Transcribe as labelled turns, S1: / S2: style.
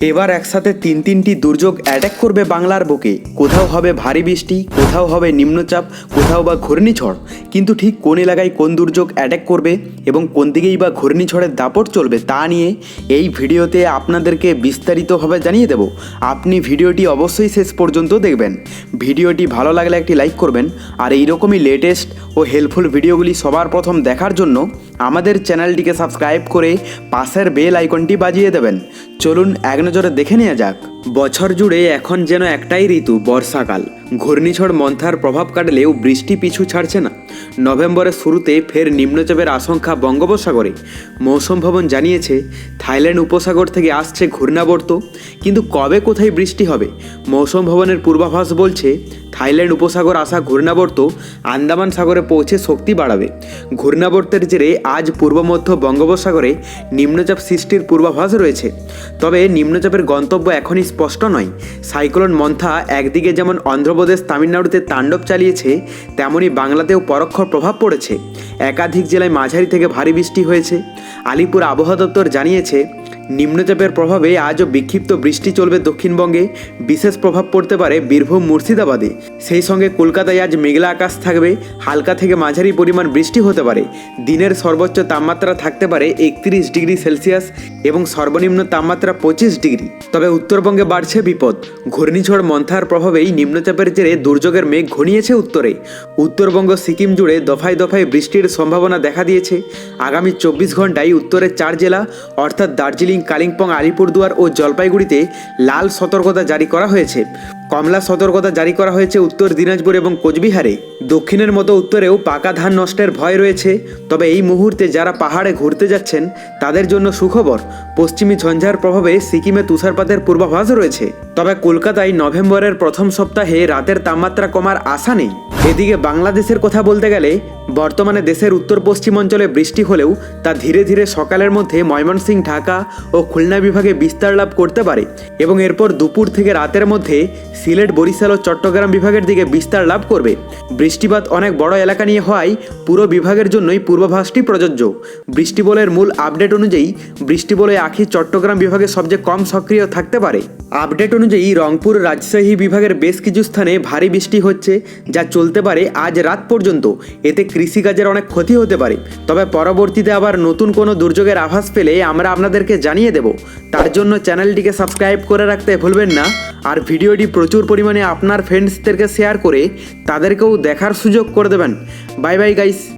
S1: এবার একসাথে তিন তিনটি দুর্যোগ অ্যাটাক করবে বাংলার বুকে। কোথাও হবে ভারী বৃষ্টি, কোথাও হবে নিম্নচাপ, কোথাও বা ঘূর্ণিঝড়। কিন্তু ঠিক কোন এলাকায় কোন দুর্যোগ অ্যাটাক করবে এবং কোন দিকেই বা ঘূর্ণিঝড়ের দাপট চলবে তা নিয়ে এই ভিডিওতে আপনাদেরকে বিস্তারিতভাবে জানিয়ে দেব। আপনি ভিডিওটি অবশ্যই শেষ পর্যন্ত দেখবেন। ভিডিওটি ভালো লাগলে একটি লাইক করবেন। আর এইরকমই লেটেস্ট ও হেল্পফুল ভিডিওগুলি সবার প্রথম দেখার জন্য আমাদের চ্যানেলটিকে সাবস্ক্রাইব করে পাশের বেল আইকনটি বাজিয়ে দেবেন। চলুন এক নজরে দেখে নেওয়া যাক। বছর জুড়ে এখন যেন একটাই ঋতু, বর্ষাকাল। ঘূর্ণিঝড় মন্থার প্রভাব কাটলেও বৃষ্টি পিছু ছাড়ছে না। নভেম্বরের শুরুতে ফের নিম্নচাপের আশঙ্কা বঙ্গোপসাগরে। মৌসুম ভবন জানিয়েছে, থাইল্যান্ড উপসাগর থেকে আসছে ঘূর্ণাবর্ত। কিন্তু কবে কোথায় বৃষ্টি হবে? মৌসুম ভবনের পূর্বাভাস বলছে থাইল্যান্ড উপসাগর আসা ঘূর্ণাবর্ত আন্দামান সাগরে পৌঁছে শক্তি বাড়াবে। ঘূর্ণাবর্তের জেরে আজ পূর্ব মধ্য বঙ্গোপসাগরে নিম্নচাপ সৃষ্টির পূর্বাভাস রয়েছে। তবে নিম্নচাপের গন্তব্য এখনই স্পষ্ট নয়। সাইক্লোন মন্থা একদিকে যেমন অন্ধ্রপ্রদেশ, তামিলনাড়ুতে তাণ্ডব চালিয়েছে, তেমনি বাংলাতেও পরোক্ষ প্রভাব পড়েছে। একাধিক জেলায় মাঝারি থেকে ভারী বৃষ্টি হয়েছে। আলিপুর আবহাওয়া দপ্তর জানিয়েছে নিম্নচাপের প্রভাবে আজও বিক্ষিপ্ত বৃষ্টি চলবে দক্ষিণবঙ্গে। বিশেষ প্রভাব পড়তে পারে বীরভূম, মুর্শিদাবাদে। সেই সঙ্গে কলকাতায় আজ মেঘলা আকাশ থাকবে। হালকা থেকে মাঝারি পরিমাণ বৃষ্টি হতে পারে। দিনের সর্বোচ্চ তাপমাত্রা থাকতে পারে একত্রিশ ডিগ্রি সেলসিয়াস এবং সর্বনিম্ন তাপমাত্রা পঁচিশ ডিগ্রি। তবে উত্তরবঙ্গে বাড়ছে বিপদ। ঘূর্ণিঝড় মন্থার প্রভাবেই নিম্নচাপের জেরে দুর্যোগের মেঘ ঘনিয়েছে উত্তরে। উত্তরবঙ্গ সিকিম জুড়ে দফায় দফায় বৃষ্টির সম্ভাবনা দেখা দিয়েছে। আগামী চব্বিশ ঘন্টায় উত্তরের চার জেলা, অর্থাৎ দার্জিলিং কালিম্পং, আলিপুরদুয়ার ও জলপাইগুড়িতে লাল সতর্কতা জারি করা হয়েছে। কমলা সতর্কতা জারি করা হয়েছে উত্তর দিনাজপুর এবং কোচবিহারে। দক্ষিণের মতো উত্তরেও পাকা ধান নষ্টের ভয় রয়েছে। তবে এই মুহূর্তে যারা পাহাড়ে ঘুরতে যাচ্ছেন, তাদের জন্য সুখবর, পশ্চিমী ঝঞ্ঝার প্রভাবে সিকিমে তুষারপাতের পূর্বাভাস রয়েছে। তবে কলকাতায় নভেম্বরের প্রথম সপ্তাহে রাতের তাপমাত্রা কমার আশা নেই। এদিকে বাংলাদেশের কথা বলতে গেলে, বর্তমানে দেশের উত্তর পশ্চিম অঞ্চলে বৃষ্টি হলেও তা ধীরে ধীরে সকালের মধ্যে ময়মনসিংহ, ঢাকা ও খুলনা বিভাগে বিস্তার লাভ করতে পারে এবং এরপর দুপুর থেকে রাতের মধ্যে সিলেট, বরিশাল ও চট্টগ্রাম বিভাগের দিকে বিস্তার লাভ করবে। বৃষ্টিপাত অনেক বড় এলাকা নিয়ে হওয়ায় পুরো বিভাগের জন্যই পূর্বাভাসটি প্রযোজ্য। বৃষ্টিবলের মূল আপডেট অনুযায়ী বৃষ্টিবলে আখি চট্টগ্রাম বিভাগে সবচেয়ে কম সক্রিয় থাকতে পারে। আপডেট অনুযায়ী রংপুর রাজশাহী বিভাগের বেশ কিছু স্থানে ভারী বৃষ্টি হচ্ছে, যা চলতে পারে আজ রাত পর্যন্ত। এতে কৃষিকাজের অনেক ক্ষতি হতে পারে। তবে পরবর্তীতে আবার নতুন কোনো দুর্যোগের আভাস পেলে আমরা আপনাদেরকে জানিয়ে দেব। তার জন্য চ্যানেলটিকে সাবস্ক্রাইব করে রাখতে ভুলবেন না। আর ভিডিওটি প্রচুর পরিমাণে আপনার ফ্রেন্ডসদেরকে শেয়ার করে তাদেরকেও দেখার সুযোগ করে দেবেন। Bye bye guys